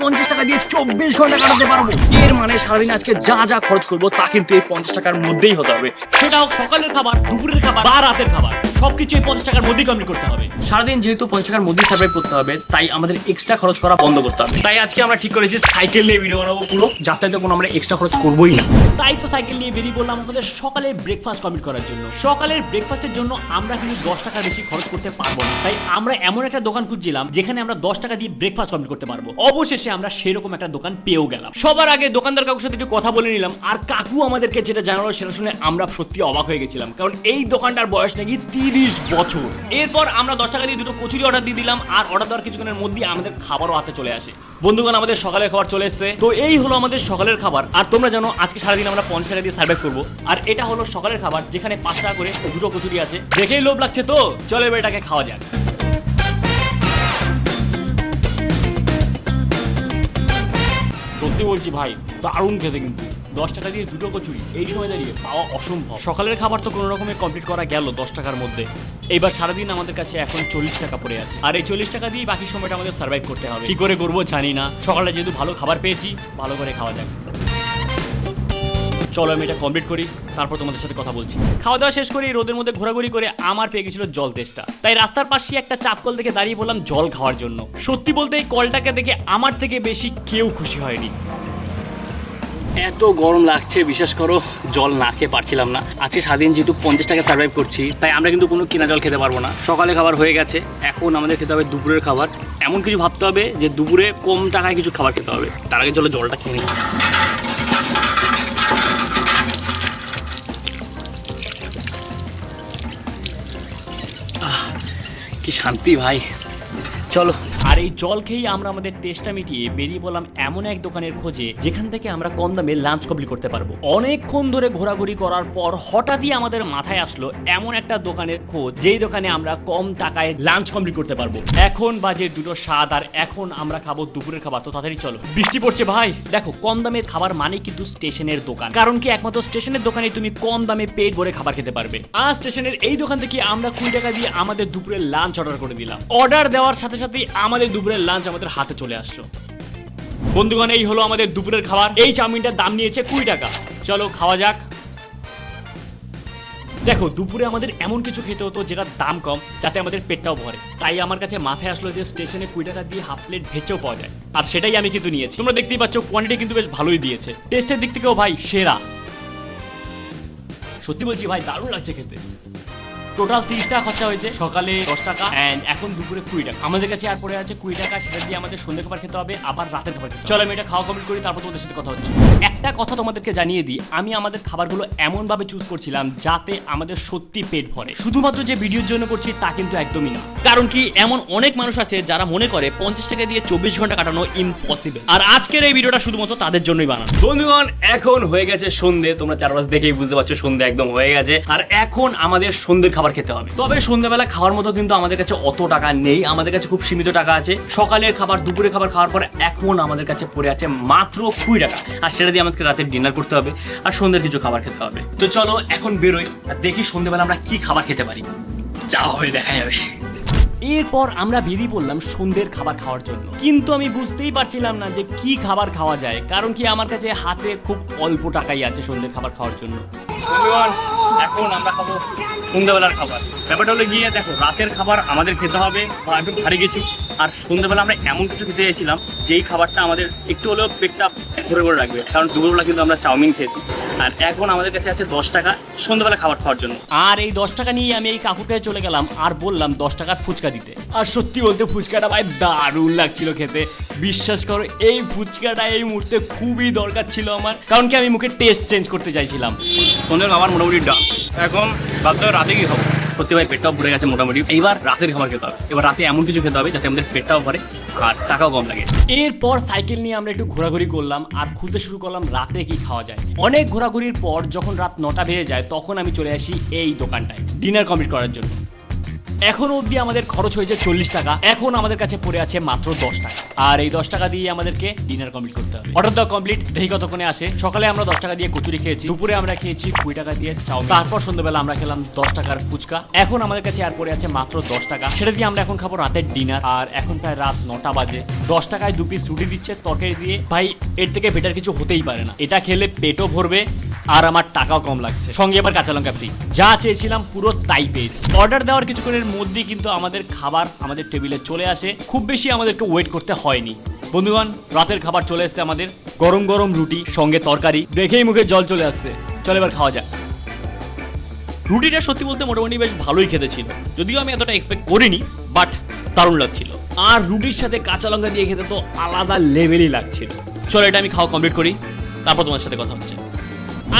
পঞ্চাশ টাকা দিয়ে চব্বিশ ঘণ্টা কাটাতে পারব। এর মানে সারাদিন আজকে যা যা খরচ করব, তা কিন্তু এই পঞ্চাশ টাকার মধ্যেই হতে হবে। সেটা হোক সকালের খাবার, দুপুরের খাবার বা রাতের খাবার। সবকিছু এই পঞ্চাশ টাকার মধ্যেই কমপ্লিট করতে হবে। সারাদিন যেহেতু পঞ্চাশ টাকার মধ্যেই সার্ভাইভ করতে হবে তাই আমাদের এক্সট্রা খরচ করা বন্ধ করতে হবে। তাই আজকে আমরা ঠিক করেছি সাইকেল নিয়ে ভিডিও বানাবো পুরো। যাতে কোনো আমরা এক্সট্রা খরচ করবোই না। তাই তো সাইকেল নিয়ে বেরিয়ে পড়লাম আমাদের সকালের ব্রেকফাস্ট কমপ্লিট করার জন্য। সকালের ব্রেকফাস্টের জন্য আমরা কিন্তু দশ টাকা বেশি খরচ করতে পারব না। তাই আমরা এমন একটা দোকান খুঁজছিলাম যেখানে আমরা দশ টাকা দিয়ে ব্রেকফাস্ট কমপ্লিট করতে পারব। অবশেষে আমরা সেরকম একটা দোকান পেয়েও গেলাম। সবার আগে দোকানদার কাকুর সাথে একটু কথা বলে নিলাম। আর কাকু আমাদেরকে যেটা জানালো সেটা শুনে আমরা সত্যি অবাক হয়ে গেছিলাম। কারণ এই দোকানটার বয়স নাকি তিরিশ বছর। এরপর আমরা দশ টাকা দিয়ে দুটো কচুরি অর্ডার দিয়ে দিলাম আর অর্ডার দেওয়ার কিছুক্ষণের মধ্যে আমাদের খাবারও হাতে চলে আসে। বন্ধুগণ আমাদের সকালের খাবার চলে এসেছে। তো এই হলো আমাদের সকালের খাবার। আর তোমরা জানো আজকে সারাদিন আমরা পঞ্চাশ টাকা দিয়ে সার্ভাইভ করব। আর এটা হলো সকালের খাবার যেখানে পাঁচ টাকা করে দুটো কচুরি আছে। দেখেই লোভ লাগছে তো? চলো এবার এটাকে খাওয়া যাক। সত্যি বলছি ভাই দারুণ খেতে কিন্তু। দশ টাকা দিয়ে দুটো কচুরি, এই সময় দাঁড়িয়ে পাওয়া অসম্ভব। সকালের খাবার তো কোনো রকমে কমপ্লিট করা গেল দশ টাকার মধ্যে। এইবার সারাদিন আমাদের কাছে এখন চল্লিশ টাকা পড়ে আছে। আর এই চল্লিশ টাকা দিয়ে বাকি সময়টা আমাদের সার্ভাইভ করতে হবে। কি করে করব জানি না। সকালে যেহেতু ভালো খাবার পেয়েছি, ভালো করে খাওয়া যাক। চলো আমি এটা কমপ্লিট করি, তারপর তোমাদের সাথে কথা বলছি। খাওয়া দাওয়া শেষ করে রোদের মধ্যে ঘোরাঘুরি করে আমার পেয়ে গেছিল জল তেষ্টা। তাই রাস্তার পাশে একটা চাপকল দেখে দাঁড়িয়ে বললাম জল খাওয়ার জন্য। সত্যি বলতে এই কলটাকে দেখে আমার থেকে বেশি কেউ খুশি হয়নি। এত গরম লাগছে, বিশ্বাস করো, জল না খেয়ে পারছিলাম না। আজকে সারাদিন যেহেতু পঞ্চাশ টাকা সার্ভাইভ করছি, তাই আমরা কিন্তু কোনো কিনা জল খেতে পারব না। সকালে খাবার হয়ে গেছে, এখন আমাদের খেতে হবে দুপুরের খাবার। এমন কিছু ভাবতে হবে যে দুপুরে কম টাকায় কিছু খাবার খেতে হবে। তার আগে চলো জলটা খেয়ে নিই। কি শান্তি ভাই। চলো আর এই জল খেয়েই আমরা আমাদের টেস্টটা মিটিয়ে বেরিয়ে বললাম এমন এক দোকানের খোঁজে, যেখান থেকে আমরা কম দামে লাঞ্চ কমপ্লিট করতে পারব। অনেকক্ষণ ধরে ঘোরাঘুরি করার পর হঠাৎই আমাদের মাথায় আসলো এমন একটা দোকানের খোঁজ, যেই দোকানে আমরা কম টাকায় লাঞ্চ কমপ্লিট করতে পারব। এখন বাজে দুটো স্বাদ আর এখন আমরা খাব দুপুরের খাবার। তো তাড়াতাড়ি চলো। বৃষ্টি পড়ছে ভাই। দেখো, কম দামের খাবার মানে কিন্তু স্টেশনের দোকান। কারণ কি একমাত্র স্টেশনের দোকানে তুমি কম দামে পেট ভরে খাবার খেতে পারবে। আর স্টেশনের এই দোকান থেকে আমরা কুড়ি টাকা দিয়ে আমাদের দুপুরের লাঞ্চ অর্ডার করে দিলাম। অর্ডার দেওয়ার সাথে সাথে আমাদের দুপুরের লাঞ্চ আমাদের হাতে চলে আসলো। বন্ধুগণ, এই হলো আমাদের দুপুরের খাবার। এই চাউমিনটার দাম নিয়েছে কুড়ি টাকা। চলো খাওয়া যাক। দেখো, দুপুরে আমাদের এমন কিছু খেতে হতো যেটার দাম কম, যাতে আমাদের পেটটাও ভরে। তাই আমার কাছে মাথায় আসলো যে স্টেশনে কুড়ি টাকা দিয়ে হাফ প্লেট ভেজেও পাওয়া যায়। আর সেটাই আমি কিন্তু নিয়েছি। তোমরা দেখতেই পাচ্ছ কোয়ান্টিটি কিন্তু বেশ ভালোই দিয়েছে। টেস্টের দিক থেকেও ভাই সেরা। সত্যি বলছি ভাই, দারুণ লাগছে খেতে। টোটাল তিরিশ টাকা খরচা হয়েছে, সকালে দশ টাকা অ্যান্ড এখন দুপুরে কুড়ি টাকা। আমাদের কাছে আর পড়ে আছে কুড়ি টাকা, সেটা দিয়ে আমাদের সন্ধ্যে খাবার খেতে হবে, আবার রাতের খাবার খেতে চলো আমি এটা খাওয়া কমপ্লিট করি, তারপর তোমাদের সাথে কথা হচ্ছে। একটা কথা তোমাদেরকে জানিয়ে দিই, আমি আমাদের খাবারগুলো এমন ভাবে চুজ করছিলাম যাতে আমাদের সত্যি পেট ভরে। শুধুমাত্র যে ভিডিওর জন্য করছি, তা কিন্তু একদমই না। কারণ কি, এমন অনেক মানুষ আছে যারা মনে করে পঞ্চাশ টাকা দিয়ে চব্বিশ ঘণ্টা কাটানো ইম্পসিবল আর আজকের এই ভিডিওটা শুধুমাত্র তাদের জন্যই বানানো। বন্ধুগণ, এখন হয়ে গেছে সন্ধে। তোমরা চারপাশ দেখেই বুঝতে পারছ, সন্ধে একদম হয়ে গেছে। আর এখন আমাদের সন্ধ্যের খাবার খেতে হবে। তবে সন্ধ্যাবেলা খাওয়ার মতো কিন্তু আমাদের কাছে অত টাকা নেই। আমাদের কাছে খুব সীমিত টাকা আছে। সকালের খাবার, দুপুরের খাবার খাওয়ার পরে এখন আমাদের কাছে পড়ে আছে মাত্র কুড়ি টাকা। আর সেটা দিয়ে আমাদেরকে রাতের ডিনার করতে হবে আর সন্ধ্যের কিছু খাবার খেতে হবে। তো চলো, এখন বেরোই আর দেখি সন্ধ্যেবেলা আমরা কি খাবার খেতে পারি। যা হবে দেখা যাবে এরপর আমরা বেরিয়ে পড়লাম সন্ধ্যের খাবার খাওয়ার জন্য। কিন্তু আমি বুঝতেই পারছিলাম না যে কি খাবার খাওয়া যায়। কারণ কি আমার কাছে হাতে খুব অল্প টাকাই আছে সন্ধ্যের খাবার খাওয়ার জন্য। বন্ধুগণ, এখন আমরা খাব সন্ধ্যাবেলার খাবার। ব্যাপারটা হলো গিয়ে দেখো রাতের খাবার আমাদের খেতে হবে বা একটু ভারী কিছু। আর সন্ধ্যাবেলা আমরা এমন কিছু খেতে চাইছিলাম যেই খাবারটা আমাদের একটু হলেও পেটটা ভরে ভরে রাখবে। কারণ দুপুরবেলা কিন্তু আমরা চাউমিন খেয়েছি। আর এখন আমাদের কাছে আছে দশ টাকা সন্ধ্যাবেলা খাবার খাওয়ার জন্য। আর এই দশ টাকা নিয়ে আমি এই কাকুর কাছে চলে গেলাম আর বললাম দশ টাকার ফুচকা দিতে। আর সত্যি বলতে ফুচকাটা ভাই দারুণ লাগছিল খেতে। বিশ্বাস করো এই ফুচকাটা এই মুহূর্তে খুবই দরকার ছিল আমার। কারণ কি আমি মুখে টেস্ট চেঞ্জ করতে চাইছিলাম। সন্ধ্যের খাবার মোটামুটি ডান এখন ভাবতে রাতে কি খাব? সত্যি ভাই পেটটাও ভরে গেছে মোটামুটি। এইবার রাতের খাবার খেতে হবে। এবার রাতে এমন কিছু খেতে হবে যাতে আমাদের পেটটাও ভরে আর টাকাও কম লাগে। এরপর সাইকেল নিয়ে আমরা একটু ঘোরাঘুরি করলাম আর খুঁজতে শুরু করলাম রাতে কি খাওয়া যায়। অনেক ঘোরাঘুরির পর যখন রাত নটা বেজে যায়, তখন আমি চলে আসি এই দোকানটায়। ডিনার কমপ্লিট করার জন্য। এখন অবধি আমাদের খরচ হয়েছে চল্লিশ টাকা। এখন আমাদের কাছে পড়ে আছে মাত্র দশ টাকা। আর এই দশ টাকা দিয়ে আমাদেরকে ডিনার কমপ্লিট করতে হবে। অর্ডার দেওয়া কমপ্লিট দেখি কতক্ষণে আসে। সকালে আমরা দশ টাকা দিয়ে কচুরি খেয়েছি। দুপুরে আমরা খেয়েছি কুড়ি টাকা দিয়ে চাও তারপর সন্ধ্যাবেলা আমরা খেলাম দশ টাকার ফুচকা। এখন আমাদের কাছে আর পড়ে আছে মাত্র দশ টাকা। সেটা দিয়ে আমরা এখন খাব রাতের ডিনার আর এখন প্রায় রাত নটা বাজে। দশ টাকায় দু পিস রুটি দিচ্ছে তরকারি দিয়ে। ভাই, এর থেকে বেটার কিছু হতেই পারে না। এটা খেলে পেটও ভরবে আর আমার টাকাও কম লাগছে। সঙ্গে আবার কাঁচা লঙ্কা ফ্রি যা চেয়েছিলাম পুরো তাই পেয়েছি। অর্ডার দেওয়ার কিছুক্ষণের মধ্যেই কিন্তু আমাদের খাবার আমাদের টেবিলে চলে আসে। খুব বেশি আমাদেরকে ওয়েট করতে হয়নি। বন্ধুগণ, রাতের খাবার চলে এসেছে আমাদের। গরম গরম রুটি, সঙ্গে তরকারি, দেখেই মুখে জল চলে আসছে। চল এবার খাওয়া যাক। রুটিটা সত্যি বলতে মোটামুটি বেশ ভালোই খেতে ছিল। যদিও আমি এতটা এক্সপেক্ট করিনি বাট দারুণ লাগছিল। আর রুটির সাথে কাঁচা লঙ্কা দিয়ে খেতে তো আলাদা লেভেলই লাগছিল। চলো এটা আমি খাওয়া কমপ্লিট করি। তারপর তোমার সাথে কথা হচ্ছে।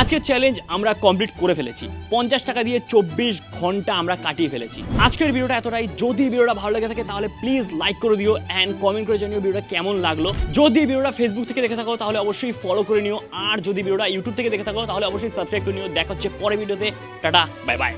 আজকের চ্যালেঞ্জ আমরা কমপ্লিট করে ফেলেছি। পঞ্চাশ টাকা দিয়ে চব্বিশ ঘণ্টা আমরা কাটিয়ে ফেলেছি। আজকের ভিডিওটা এতটাই। যদি ভিডিওটা ভালো লেগে থাকে, তাহলে প্লিজ লাইক করে দিও অ্যান্ড কমেন্ট করে জানিও ভিডিওটা কেমন লাগল। যদি ভিডিওটা ফেসবুক থেকে দেখে থাকো, তাহলে অবশ্যই ফলো করে নিও। আর যদি ভিডিওটা ইউটিউব থেকে দেখে থাকো, তাহলে অবশ্যই সাবস্ক্রাইব করে নিও। দেখা হচ্ছে পরে ভিডিওতে। Tata bye bye